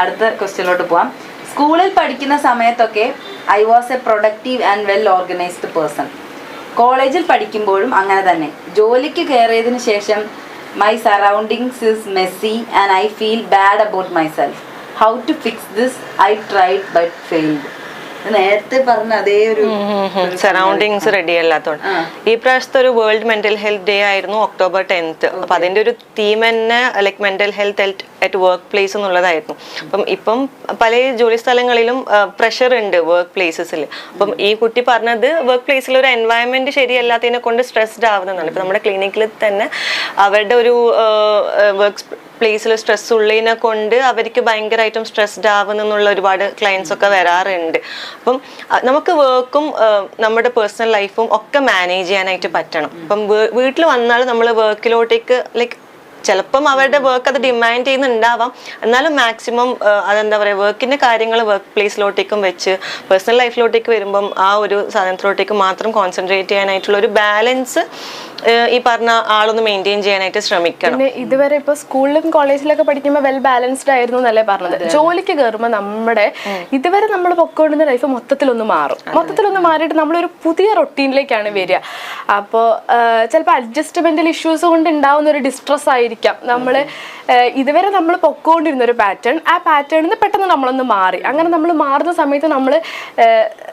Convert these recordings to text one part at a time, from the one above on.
അടുത്ത ക്വസ്റ്റ്യനിലോട്ട് പോവാം. സ്കൂളിൽ പഠിക്കുന്ന സമയത്തൊക്കെ I was a productive and well organised person കോളേജിൽ പഠിക്കുമ്പോഴും അങ്ങനെ തന്നെ. ജോലിക്ക് കയറിയതിനു ശേഷം my surroundings is messy and I feel bad about myself how to fix this I tried but failed നേരത്തെ പറഞ്ഞ അതേ ഒരു സറൗണ്ടിങ്സ് റെഡി അല്ലാത്തോണ്ട്. ഈ പ്രാവശ്യത്തെ ഒരു വേൾഡ് മെന്റൽ ഹെൽത്ത് ഡേ ആയിരുന്നു ഒക്ടോബർ ടെൻത്ത് അപ്പൊ അതിന്റെ ഒരു തീം തന്നെ like mental health at workplace എന്നുള്ളതായിരുന്നു. അപ്പം ഇപ്പം പല ജോലി സ്ഥലങ്ങളിലും പ്രഷർ ഉണ്ട് വർക്ക് പ്ലേസസിൽ അപ്പം ഈ കുട്ടി പറഞ്ഞത് വർക്ക് പ്ലേസിൽ ഒരു എൻവയൺമെന്റ് ശരിയല്ലാത്തതിനെ കൊണ്ട് സ്ട്രെസ്ഡ് ആവുന്നതാണ്. ഇപ്പൊ നമ്മുടെ ക്ലിനിക്കിൽ തന്നെ അവരുടെ ഒരു വർക്ക് പ്ലേസിൽ സ്ട്രെസ് ഉള്ളതിനെ കൊണ്ട് അവർക്ക് ഭയങ്കരമായിട്ടും സ്ട്രെസ്ഡ് ആവുന്നുള്ള ഒരുപാട് ക്ലയൻസ് ഒക്കെ വരാറുണ്ട്. അപ്പം നമുക്ക് വർക്കും നമ്മുടെ പേഴ്സണൽ ലൈഫും ഒക്കെ മാനേജ് ചെയ്യാനായിട്ട് പറ്റണം. അപ്പം വീട്ടിൽ വന്നാൽ നമ്മൾ വർക്കിലോട്ടേക്ക് ലൈക്ക് ചിലപ്പം അവരുടെ വർക്ക് അത് ഡിമാൻഡ് ചെയ്യുന്നുണ്ടാവാം. എന്നാലും മാക്സിമം അതെന്താ പറയുക വർക്കിന്റെ കാര്യങ്ങൾ വർക്ക് പ്ലേസിലോട്ടേക്കും വെച്ച് പേഴ്സണൽ ലൈഫിലോട്ടേക്ക് വരുമ്പം ആ ഒരു സാധനത്തിലോട്ടേക്ക് മാത്രം കോൺസെൻട്രേറ്റ് ചെയ്യാനായിട്ടുള്ള ഒരു ബാലൻസ് ഈ പറഞ്ഞ ആളൊന്ന് മെയിന്റെയിൻ ചെയ്യാനായിട്ട് ശ്രമിക്കണം. പിന്നെ ഇതുവരെ ഇപ്പൊ സ്കൂളിലും കോളേജിലൊക്കെ പഠിക്കുമ്പോൾ വെൽ ബാലൻസ്ഡ് ആയിരുന്നു എന്നല്ലേ പറഞ്ഞത് ജോലിക്ക് കയറുമ്പോൾ നമ്മുടെ ഇതുവരെ നമ്മൾ പൊക്കോണ്ടുന്ന ലൈഫ് മൊത്തത്തിലൊന്ന് മാറും. മൊത്തത്തിലൊന്ന് മാറിയിട്ട് നമ്മളൊരു പുതിയ റൊട്ടീനിലേക്കാണ് വരിക. അപ്പോൾ ചിലപ്പോൾ അഡ്ജസ്റ്റ്മെന്റൽ ഇഷ്യൂസ് കൊണ്ട് ഉണ്ടാവുന്ന ഒരു ഡിസ്ട്രസ് ആയിരിക്കാം. നമ്മൾ ഇതുവരെ നമ്മൾ പൊക്കോണ്ടിരുന്ന ഒരു പാറ്റേൺ ആ പാറ്റേണിൽ നിന്ന് പെട്ടെന്ന് നമ്മളൊന്ന് മാറി. അങ്ങനെ നമ്മൾ മാറുന്ന സമയത്ത് നമ്മൾ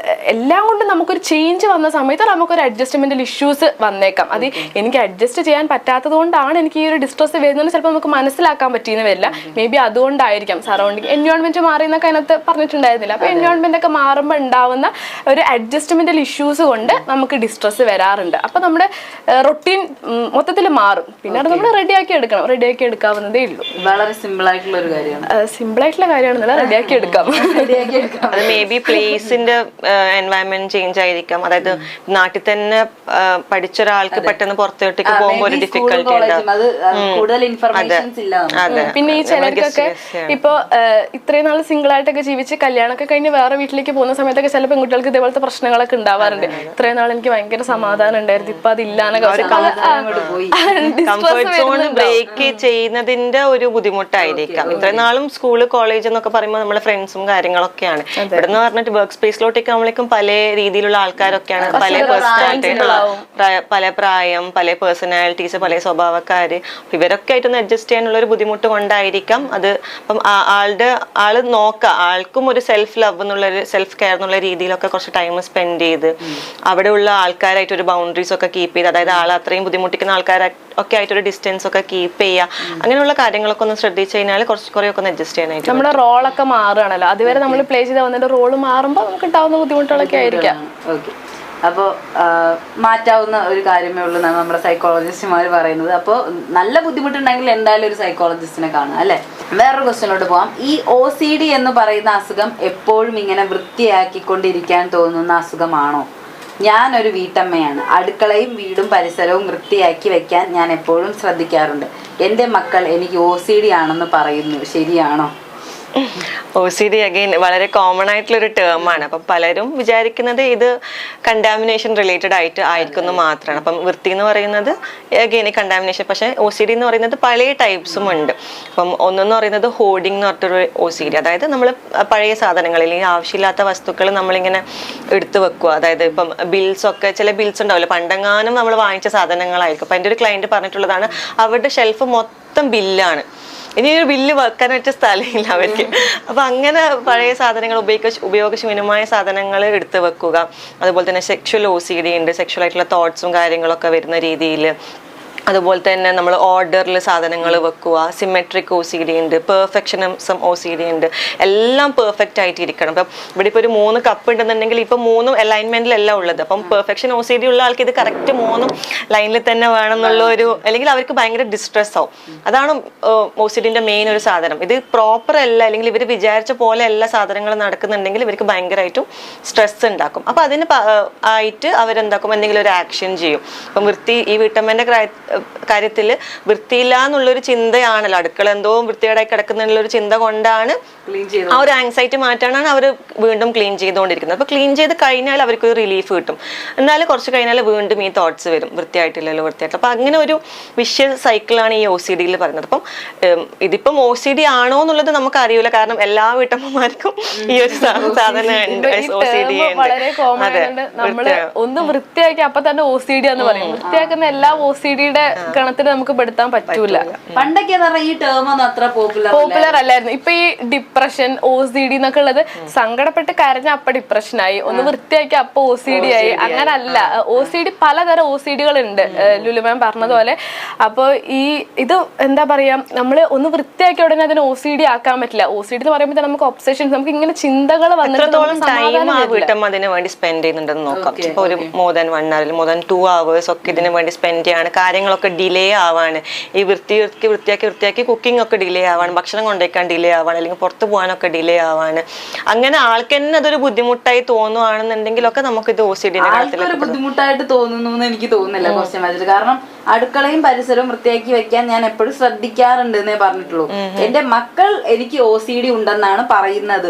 എല്ലാം കൊണ്ടും നമുക്കൊരു ചേഞ്ച് വന്ന സമയത്ത് നമുക്കൊരു അഡ്ജസ്റ്റ്മെന്റൽ ഇഷ്യൂസ് വന്നേക്കാം. അത് എനിക്ക് അഡ്ജസ്റ്റ് ചെയ്യാൻ പറ്റാത്തത് കൊണ്ടാണ് എനിക്ക് ഈ ഒരു ഡിസ്ട്രസ് വരുന്നത് ചിലപ്പോൾ നമുക്ക് മനസ്സിലാക്കാൻ പറ്റിയെന്ന് വരില്ല. മേ ബി അതുകൊണ്ടായിരിക്കാം. സറൗണ്ടിങ് എൻവയോൺമെന്റ് മാറി എന്നൊക്കെ അതിനകത്ത് പറഞ്ഞിട്ടുണ്ടായിരുന്നില്ല. അപ്പോൾ എൻവയോൺമെന്റ് ഒക്കെ മാറുമ്പോൾ ഉണ്ടാവുന്ന ഒരു അഡ്ജസ്റ്റ്മെന്റൽ ഇഷ്യൂസ് കൊണ്ട് നമുക്ക് ഡിസ്ട്രസ് വരാറുണ്ട്. അപ്പോൾ നമ്മുടെ റൊട്ടീൻ മൊത്തത്തിൽ മാറും. പിന്നെ അത് നമ്മൾ റെഡിയാക്കി എടുക്കണം. റെഡിയാക്കി എടുക്കാവുന്നതേ ഉള്ളൂ. വളരെ സിമ്പിൾ ആയിട്ടുള്ള ഒരു കാര്യമാണ്. സിമ്പിൾ ആയിട്ടുള്ള കാര്യമാണെന്നല്ല റെഡിയാക്കി എടുക്കാം. റെഡിയാക്കി എടുക്കാം. അത് മേ ബി പ്ലേസിന്റെ എൻവയൺമെന്റ് ചേഞ്ച് ആയിരിക്കാം. അതായത് നാട്ടിൽ തന്നെ പഠിച്ച ഒരാൾക്ക് പെട്ടെന്ന് പുറത്തോട്ടേക്ക് പോകുമ്പോൾ ഒരു ഡിഫിക്കൽട്ടി ഉണ്ടാവും അത് അത് കൂടുതൽ ഇൻഫർമേഷൻസ് ഇല്ല പിന്നെ ഈ ചിലർക്കൊക്കെ ഇപ്പൊ ഇത്രയും നാൾ സിംഗിൾ ആയിട്ടൊക്കെ ജീവിച്ച് കല്യാണമൊക്കെ കഴിഞ്ഞ് വേറെ വീട്ടിലേക്ക് പോകുന്ന സമയത്തൊക്കെ ചില പെൺകുട്ടികൾക്ക് ഇതേപോലത്തെ പ്രശ്നങ്ങളൊക്കെ ഉണ്ടാവാറുണ്ട്. ഇത്രയും നാൾ എനിക്ക് ഭയങ്കര സമാധാനം ഉണ്ടായിരുന്നു. ഇപ്പൊ അതില്ലാന്നൊക്കെ ബ്രേക്ക് ചെയ്യുന്നതിന്റെ ഒരു ബുദ്ധിമുട്ടായിരിക്കാം. ഇത്രയും നാളും സ്കൂൾ കോളേജ് എന്നൊക്കെ പറയുമ്പോൾ നമ്മുടെ ഫ്രണ്ട്സും കാര്യങ്ങളൊക്കെയാണ്. ഇവിടെ നിന്ന് പറഞ്ഞിട്ട് വർക്ക് സ്പേസിലോട്ടേക്ക് നമ്മളേക്കും പല രീതിയിലുള്ള ആൾക്കാരൊക്കെയാണ്. പല പേഴ്സണാലിറ്റി പല പ്രായം പല പേഴ്സണാലിറ്റീസ് പല സ്വഭാവക്കാര്. ഇവരൊക്കെ ആയിട്ടൊന്ന് അഡ്ജസ്റ്റ് ചെയ്യാനുള്ള ഒരു ബുദ്ധിമുട്ട് കൊണ്ടായിരിക്കാം. അത് അപ്പം ആളുടെ ആൾ നോക്കുക ആൾക്കും ഒരു സെൽഫ് ലവ് എന്നുള്ള ഒരു സെൽഫ് കെയർ എന്നുള്ള രീതിയിലൊക്കെ കുറച്ച് ടൈം സ്പെൻഡ് ചെയ്ത് അവിടെയുള്ള ആൾക്കാരായിട്ട് ഒരു ബൗണ്ടറീസ് ഒക്കെ കീപ്പ് ചെയ്ത് അതായത് ആൾ അത്രയും ബുദ്ധിമുട്ടിക്കുന്ന ആൾക്കാരെ ഒക്കെ ആയിട്ടൊരു ഡിസ്റ്റൻസ് ഒക്കെ കീപ്പ് ചെയ്യുക അങ്ങനെയുള്ള കാര്യങ്ങളൊക്കെ ഒന്ന് ശ്രദ്ധിച്ചു കഴിഞ്ഞാൽ കുറച്ച് കുറേയൊക്കെ ഒന്ന് അഡ്ജസ്റ്റ് ചെയ്യാനായിട്ട് നമ്മുടെ റോളൊക്കെ മാറുകയാണല്ലോ. അതുവരെ നമ്മൾ പ്ലേ ചെയ്ത് വന്നിട്ട് റോൾ മാറുമ്പോൾ നമുക്ക് ഉണ്ടാവുന്ന ബുദ്ധിമുട്ടുകളൊക്കെ ആയിരിക്കാം. ഓക്കെ അപ്പോൾ മാറ്റാവുന്ന ഒരു കാര്യമേ ഉള്ളൂ എന്നാണ് നമ്മുടെ സൈക്കോളജിസ്റ്റുമാർ പറയുന്നത്. അപ്പോൾ നല്ല ബുദ്ധിമുട്ടുണ്ടെങ്കിൽ എന്തായാലും ഒരു സൈക്കോളജിസ്റ്റിനെ കാണുക അല്ലേ? വേറൊരു ക്വസ്റ്റ്യനോട്ട് പോവാം. ഈ ഒ സി ഡി എന്ന് പറയുന്ന അസുഖം എപ്പോഴും ഇങ്ങനെ വൃത്തിയാക്കിക്കൊണ്ടിരിക്കാൻ തോന്നുന്ന അസുഖമാണോ? ഞാനൊരു വീട്ടമ്മയാണ്. അടുക്കളയും വീടും പരിസരവും വൃത്തിയാക്കി വെക്കാൻ ഞാൻ എപ്പോഴും ശ്രദ്ധിക്കാറുണ്ട്. എന്റെ മക്കൾ എനിക്ക് ഒ സി ഡി ആണെന്ന് പറയുന്നു. ശരിയാണോ? ഒ സി ഡി അഗെയിൻ വളരെ കോമൺ ആയിട്ടുള്ള ഒരു ടേം ആണ്. അപ്പം പലരും വിചാരിക്കുന്നത് ഇത് കണ്ടാമിനേഷൻ റിലേറ്റഡ് ആയിട്ട് ആയിരിക്കുന്നു മാത്രമാണ്. അപ്പം വൃത്തി എന്ന് പറയുന്നത് അഗെയിൻ കണ്ടാമിനേഷൻ പക്ഷെ ഒ സി ഡി എന്ന് പറയുന്നത് പല ടൈപ്സും ഉണ്ട്. അപ്പം ഒന്നെന്ന് പറയുന്നത് ഹോർഡിംഗ് എന്ന് പറഞ്ഞിട്ടൊരു ഒ സി ഡി അതായത് നമ്മൾ പഴയ സാധനങ്ങൾ അല്ലെങ്കിൽ ആവശ്യമില്ലാത്ത വസ്തുക്കൾ നമ്മളിങ്ങനെ എടുത്തു വെക്കുക. അതായത് ഇപ്പം ബിൽസ് ഒക്കെ ചില ബിൽസ് ഉണ്ടാവില്ല? പണ്ടെങ്ങാനും നമ്മൾ വാങ്ങിച്ച സാധനങ്ങളായിരിക്കും. അപ്പം എന്റെ ഒരു ക്ലയന്റ് പറഞ്ഞിട്ടുള്ളതാണ് അവരുടെ ഷെൽഫ് മൊത്തം ബില്ലാണ്. ഇനി ഒരു ബില്ല് വെക്കാൻ പറ്റിയ സ്ഥലമില്ല അവർക്ക്. അപ്പൊ അങ്ങനെ പഴയ സാധനങ്ങൾ ഉപയോഗിച്ച് ഉപയോഗശൂന്യമായ സാധനങ്ങൾ എടുത്തു വെക്കുക. അതുപോലെ തന്നെ സെക്ഷൽ ഒ സി ഡി ഉണ്ട് സെക്ഷൽ ആയിട്ടുള്ള തോട്ട്സും കാര്യങ്ങളൊക്കെ വരുന്ന രീതിയിൽ അതുപോലെ തന്നെ നമ്മൾ ഓർഡറിൽ സാധനങ്ങൾ വെക്കുക സിമെട്രിക് ഒ സി ഡി ഉണ്ട് പെർഫെക്ഷനിസം ഒ സി ഡി ഉണ്ട് എല്ലാം പെർഫെക്റ്റ് ആയിട്ട് ഇരിക്കണം. അപ്പം ഇവിടെ ഇപ്പോൾ ഒരു മൂന്ന് കപ്പ് ഉണ്ടെന്നുണ്ടെങ്കിൽ ഇപ്പം മൂന്നും അലൈൻമെന്റിലല്ല ഉള്ളത്. അപ്പം പെർഫെക്ഷൻ ഒ സി ഡി ഉള്ള ആൾക്ക് ഇത് കറക്റ്റ് മൂന്നും ലൈനിൽ തന്നെ വേണം എന്നുള്ള ഒരു അല്ലെങ്കിൽ അവർക്ക് ഭയങ്കര ഡിസ്ട്രെസ് ആവും. അതാണ് ഒ സി ഡിന്റെ മെയിൻ ഒരു സാധനം. ഇത് പ്രോപ്പർ അല്ല അല്ലെങ്കിൽ ഇവർ വിചാരിച്ച പോലെ എല്ലാ സാധനങ്ങളും നടക്കുന്നുണ്ടെങ്കിൽ ഇവർക്ക് ഭയങ്കരമായിട്ടും സ്ട്രെസ് ഉണ്ടാക്കും. അപ്പോൾ അതിന് ആയിട്ട് അവരെന്താക്കും? എന്തെങ്കിലും ഒരു ആക്ഷൻ ചെയ്യും. അപ്പം വൃത്തി ഈ വീട്ടമ്മേന്റെ കാര്യത്തിൽ വൃത്തിയില്ല എന്നുള്ളൊരു ചിന്തയാണല്ലോ. അടുക്കള എന്തോ വൃത്തികേടായി കിടക്കുന്നുള്ള ഒരു ചിന്ത കൊണ്ടാണ് ആ ഒരു ആങ്സൈറ്റി മാറ്റാനാണ് അവർ വീണ്ടും ക്ലീൻ ചെയ്തുകൊണ്ടിരിക്കുന്നത്. അപ്പോൾ ക്ലീൻ ചെയ്ത് കഴിഞ്ഞാൽ അവർക്ക് ഒരു റിലീഫ് കിട്ടും. എന്നാലും കുറച്ച് കഴിഞ്ഞാൽ വീണ്ടും ഈ തോട്ട്സ് വരും. വൃത്തിയായിട്ടില്ലല്ലോ വൃത്തിയായിട്ട് അപ്പോൾ അങ്ങനെ ഒരു വിഷ്യ സൈക്കിളാണ് ഈ ഒ സി ഡിയിൽ പറയുന്നത്. അപ്പം ഇതിപ്പം ഒ സി ഡി ആണോ എന്നുള്ളത് നമുക്ക് അറിയില്ല കാരണം എല്ലാ വീട്ടമ്മമാർക്കും ഈ ഒരു സാധനം ഉണ്ട്. ഒ സി ഡി വളരെ കോമൺ ആയതുകൊണ്ട് നമ്മൾ ഒന്ന് വൃത്തിയാക്കി അപ്പൊ തന്നെ ഒ സി ഡി എന്ന് പറയും. വൃത്തിയാക്കുന്ന എല്ലാ ഒ സി ഡിയുടെ ഗണത്തിൽ നമുക്ക് പെടുത്താൻ പറ്റൂല. പണ്ടൊക്കെ എന്ന് ഈ ടേം ഒന്നും അത്ര പോപ്പുലർ പോപ്പുലർ അല്ലായിരുന്നു. ഇപ്പൊ ഈ ഡിപ്രഷൻ ഒ സി ഡി എന്നൊക്കെ ഉള്ളത് സങ്കടപ്പെട്ട് കരഞ്ഞ അപ്പൊ ഡിപ്രഷനായി ഒന്ന് വൃത്തിയാക്കി അപ്പൊ ഒ സി ഡി ആയി. അങ്ങനല്ല. ഒ സി ഡി പലതരം ഒ സി ഡികൾ ഉണ്ട് ലുലുമാൻ പറഞ്ഞതുപോലെ. അപ്പൊ ഈ ഇത് എന്താ പറയാ നമ്മൾ ഒന്ന് വൃത്തിയാക്കി ഉടനെ അതിന് ഒ സി ഡി ആക്കാൻ പറ്റില്ല. ഒ സി ഡി എന്ന് പറയുമ്പോൾ നമുക്ക് ഒബ്സെഷൻസ് നമുക്ക് ഇങ്ങനെ ചിന്തകൾ വന്നിട്ട് ടൈം ആ വരില്ല. വീട്ടമ്മ അതിന് വേണ്ടി സ്പെൻഡ് ചെയ്യുന്നുണ്ടെന്ന് നോക്കാം. ഇപ്പൊ ഒരു more than one hour more than two hours ഒക്കെ ഇതിനു വേണ്ടി സ്പെൻഡ് ചെയ്യാണ്. കാര്യങ്ങളൊക്കെ ഡിലേ ആവാണ് ഈ വൃത്തി വൃത്തി വൃത്തിയാക്കി വൃത്തിയാക്കി കുക്കിംഗ് ഒക്കെ ഡിലേ ആവാണ് ഭക്ഷണം കൊണ്ടുവയ്ക്കാൻ ഡിലേ ആവാണ് അല്ലെങ്കിൽ പുറത്ത് പോകാനൊക്കെ ഡിലേ ആവാണ് അങ്ങനെ ആൾക്ക് തന്നെ അതൊരു ബുദ്ധിമുട്ടായി തോന്നുവാണെന്നുണ്ടെങ്കിലൊക്കെ നമുക്ക് ഇത് ഒ സി ഡിന്റെ ആൾക്കൊരു ബുദ്ധിമുട്ടായിട്ട് തോന്നുന്നു എനിക്ക് തോന്നുന്നില്ല ക്വസ്റ്റ്യൻ കാരണം അടുക്കളയും പരിസരവും വൃത്തിയാക്കി വെക്കാൻ ഞാൻ എപ്പോഴും ശ്രദ്ധിക്കാറുണ്ട് എന്നേ പറഞ്ഞിട്ടുള്ളൂ. എന്റെ മക്കൾ എനിക്ക് ഒ സി ഡി ഉണ്ടെന്നാണ് പറയുന്നത്.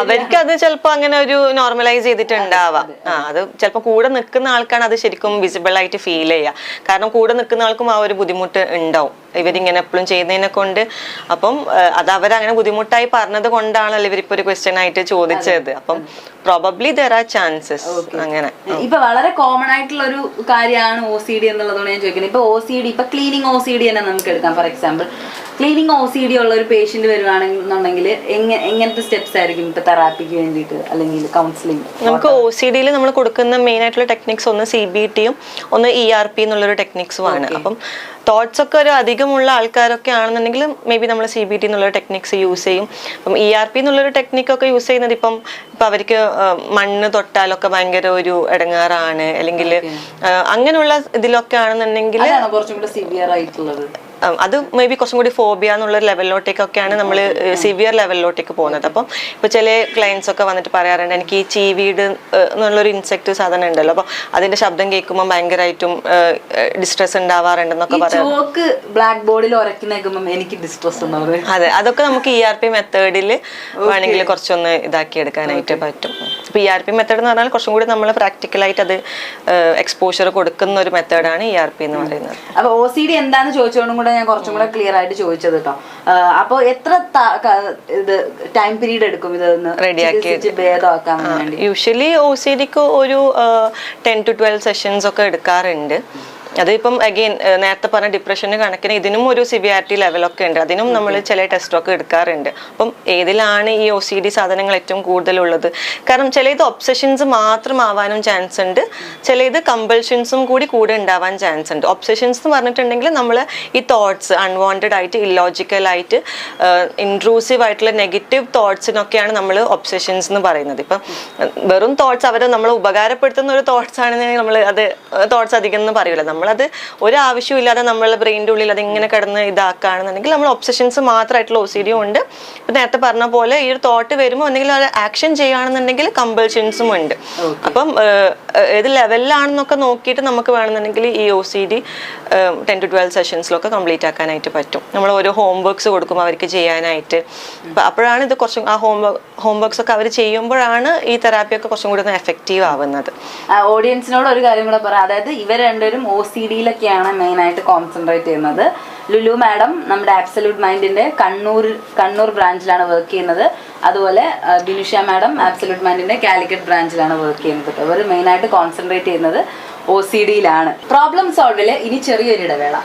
അവർക്ക് അത് ചിലപ്പോ അങ്ങനെ ഒരു നോർമലൈസ് ചെയ്തിട്ടുണ്ടാവാം. അത് ചിലപ്പോ കൂടെ നിൽക്കുന്ന ആൾക്കാണ് അത് ശരിക്കും വിസിബിൾ ആയിട്ട് ഫീൽ ചെയ്യുക കാരണം കൂടെ നിൽക്കുന്ന ആൾക്കും ആ ഒരു ബുദ്ധിമുട്ട് ഉണ്ടാവും. ഇവരിങ്ങനെ എപ്പോഴും ചെയ്യുന്നതിനെ കൊണ്ട്. അപ്പം അത് അവരങ്ങനെ ബുദ്ധിമുട്ടായി പറഞ്ഞത് കൊണ്ടാണല്ലോ ഇവരിപ്പോ ഒരു ക്വസ്റ്റ്യൻ ആയിട്ട് ചോദിച്ചത്. അപ്പം പ്രോബബ്ലി ദർ ആർ ചാൻസസ് അങ്ങനെ. ഇപ്പൊ വളരെ കോമൺ ആയിട്ടുള്ള ഒരു കാര്യമാണ് ഒ സി ഡി എന്നുള്ളതാണ് ഞാൻ ചോദിക്കുന്നത്. ഇപ്പൊ ഒ സി ഡി ഇപ്പൊ ക്ലീനിങ് ഒ സി ഡി തന്നെ നമുക്ക് എടുക്കാം. For example cleaning O C D ഉള്ള ഒരു പേഷ്യന്റ് വരുവാണെന്നുണ്ടെങ്കിൽ എങ്ങനെ എങ്ങനത്തെ സ്റ്റെപ്സ് ആയിരിക്കും ഇപ്പൊ തെറാപ്പിക്ക് വേണ്ടിയിട്ട് അല്ലെങ്കിൽ കൗൺസിലിംഗ് നമുക്ക് ഒ സി ഡിയിൽ നമ്മൾ കൊടുക്കുന്ന മെയിൻ ആയിട്ടുള്ള ടെക്നിക്സ് ഒന്ന് സി ബി ടിയും ഒന്ന് ഇ ആർ പി എന്നുള്ളൊരു ടെക്നിക്സും ആണ്. അപ്പം തോട്ട്സ് ഒക്കെ ഒരു അധികമുള്ള ആൾക്കാരൊക്കെ ആണെന്നുണ്ടെങ്കിൽ മേ ബി നമ്മൾ സി ബി ടി എന്നുള്ള ടെക്നിക്സ് യൂസ് ചെയ്യും. അപ്പം ഇ ആർ പി എന്നുള്ളൊരു ടെക്നിക്കൊക്കെ യൂസ് ചെയ്യുന്നത് ഇപ്പം ഇപ്പം അവർക്ക് മണ്ണ് തൊട്ടാലൊക്കെ ഭയങ്കര ഒരു ഇടങ്ങാറാണ് അല്ലെങ്കിൽ അങ്ങനെയുള്ള ഇതിലൊക്കെ ആണെന്നുണ്ടെങ്കിൽ അതാണ് കുറച്ചും കൂടെ സിവിയർ ആയിട്ടുള്ളത്. അത് മേ ബി കുറച്ചും കൂടി ഫോബിയ എന്നുള്ള ലെവലിലോട്ടേക്കൊക്കെയാണ് നമ്മൾ സിവിയർ ലെവലിലോട്ടേക്ക് പോകുന്നത്. അപ്പം ഇപ്പോൾ ചില ക്ലയൻസ് ഒക്കെ വന്നിട്ട് പറയാറുണ്ട് എനിക്ക് ഈ ചീവീട് എന്നുള്ളൊരു ഇൻസെക്ട് സാധനം ഉണ്ടല്ലോ. അപ്പോൾ അതിന്റെ ശബ്ദം കേൾക്കുമ്പോൾ ഭയങ്കരമായിട്ടും ഡിസ്ട്രെസ് ഉണ്ടാവാറുണ്ടെന്നൊക്കെ പറയാം ബ്ലാക്ക് ബോർഡിൽ എനിക്ക് ഡിസ്ട്രസ് അതെ അതൊക്കെ നമുക്ക് ഇ ആർ പി മെത്തേഡിൽ വേണമെങ്കിൽ കുറച്ചൊന്ന് ഇതാക്കി എടുക്കാനായിട്ട് പറ്റും. ഇപ്പൊ ഇ ആർ പി മെത്തേഡ് എന്ന് പറഞ്ഞാൽ കുറച്ചും കൂടി നമ്മൾ പ്രാക്ടിക്കൽ ആയിട്ട് അത് എക്സ്പോഷർ കൊടുക്കുന്ന ഒരു മെത്തേഡാണ് ഇ ആർ പി എന്ന് പറയുന്നത്. അപ്പൊ ഒ സി ഡി എന്താന്ന് ചോദിച്ചുകൊണ്ടും കൂടെ ഞാൻ കുറച്ചും കൂടെ ക്ലിയർ ആയിട്ട് ചോദിച്ചത് കേട്ടോ. അപ്പൊ എത്ര ഇത് ടൈം പീരീഡ് എടുക്കും ഇതൊന്ന് ചികിത്സിച്ച് ഭേദമാക്കാൻ വേണ്ടി? യൂഷ്വലി ഒ സി ഡിക്ക് ഒരു ടെൻ ടു ട്വൽവ് സെഷൻസ് ഒക്കെ എടുക്കാറുണ്ട്. അതിപ്പം അഗെയിൻ നേരത്തെ പറഞ്ഞ ഡിപ്രഷന് കണക്കിന് ഇതിനും ഒരു സിവിയാരിറ്റി ലെവലൊക്കെ ഉണ്ട്. അതിനും നമ്മൾ ചില ടെസ്റ്റൊക്കെ എടുക്കാറുണ്ട്. അപ്പം ഏതിലാണ് ഈ ഒ സി ഡി സാധനങ്ങൾ ഏറ്റവും കൂടുതലുള്ളത്? കാരണം ചില ഇത് ഒബ്സെഷൻസ് മാത്രമാവാനും ചാൻസ് ഉണ്ട്. ചില ഇത് കമ്പൽഷൻസും കൂടി കൂടെ ഉണ്ടാവാൻ ചാൻസ് ഉണ്ട്. ഒബ്സെഷൻസ് എന്ന് പറഞ്ഞിട്ടുണ്ടെങ്കിൽ നമ്മൾ ഈ തോട്ട്സ് അൺവാണ്ടഡ് ആയിട്ട് ഇല്ലോജിക്കൽ ആയിട്ട് ഇൻട്രൂസീവ് ആയിട്ടുള്ള നെഗറ്റീവ് തോട്ട്സിനൊക്കെയാണ് നമ്മൾ ഒബ്സെഷൻസ് എന്ന് പറയുന്നത്. ഇപ്പം വെറും തോട്ട്സ് അവരെ നമ്മൾ ഉപകാരപ്പെടുത്തുന്ന ഒരു തോട്ട്സ് ആണെന്നുണ്ടെങ്കിൽ നമ്മൾ അത് തോട്ട്സ് അധികം എന്ന് പറയൂല. നമ്മളത് ഒരാവശ്യമില്ലാതെ നമ്മളെ ബ്രെയിന്റെ ഉള്ളിൽ അത് ഇങ്ങനെ കിടന്ന് ഇതാക്കുകയാണെന്നുണ്ടെങ്കിൽ നമ്മൾ ഒബ്സഷൻസ് മാത്രമായിട്ടുള്ള ഒ സി ഡി ഉണ്ട്. ഇപ്പം നേരത്തെ പറഞ്ഞ പോലെ ഈ ഒരു തോട്ട് വരുമ്പോൾ എന്തെങ്കിലും ആക്ഷൻ ചെയ്യുകയാണെന്നുണ്ടെങ്കിൽ കമ്പൽഷൻസും ഉണ്ട്. അപ്പം ഏത് ലെവലിലാണെന്നൊക്കെ നോക്കിയിട്ട് നമുക്ക് വേണമെന്നുണ്ടെങ്കിൽ ഈ O C D ten to twelve സെഷൻസിലൊക്കെ complete ആക്കാനായിട്ട് പറ്റും. നമ്മൾ ഓരോ ഹോം വർക്ക്സ് കൊടുക്കും അവർക്ക് ചെയ്യാനായിട്ട്. അപ്പം അപ്പോഴാണ് ഇത് കുറച്ചും ആ ഹോം ഹോം വർക്ക്സ് ഒക്കെ അവർ ചെയ്യുമ്പോഴാണ് ഈ തെറാപ്പിയൊക്കെ കുറച്ചും കൂടി ഒന്ന് എഫക്റ്റീവ് ആവുന്നത്. ഓഡിയൻസിനോട് ഒരു കാര്യം കൂടെ പറയാം. അതായത് ഇവർ രണ്ടുപേരും ഒ സി ഡിയിലൊക്കെയാണ് മെയിനായിട്ട് കോൺസെൻട്രേറ്റ് ചെയ്യുന്നത്. ലുലു മാഡം നമ്മുടെ ആബ്സല്യൂട്ട് മൈൻഡിന്റെ കണ്ണൂർ കണ്ണൂർ ബ്രാഞ്ചിലാണ് വർക്ക് ചെയ്യുന്നത്. അതുപോലെ ബിനുഷ മാഡം ആബ്സല്യൂട്ട് മൈൻഡിന്റെ കാലിക്കറ്റ് ബ്രാഞ്ചിലാണ് വർക്ക് ചെയ്യുന്നത് അവർ മെയിനായിട്ട് കോൺസെൻട്രേറ്റ് ചെയ്യുന്നത് ഒ സി ഡിയിലാണ് പ്രോബ്ലം സോൾവിൽ ഇനി ചെറിയൊരു ഇടവേള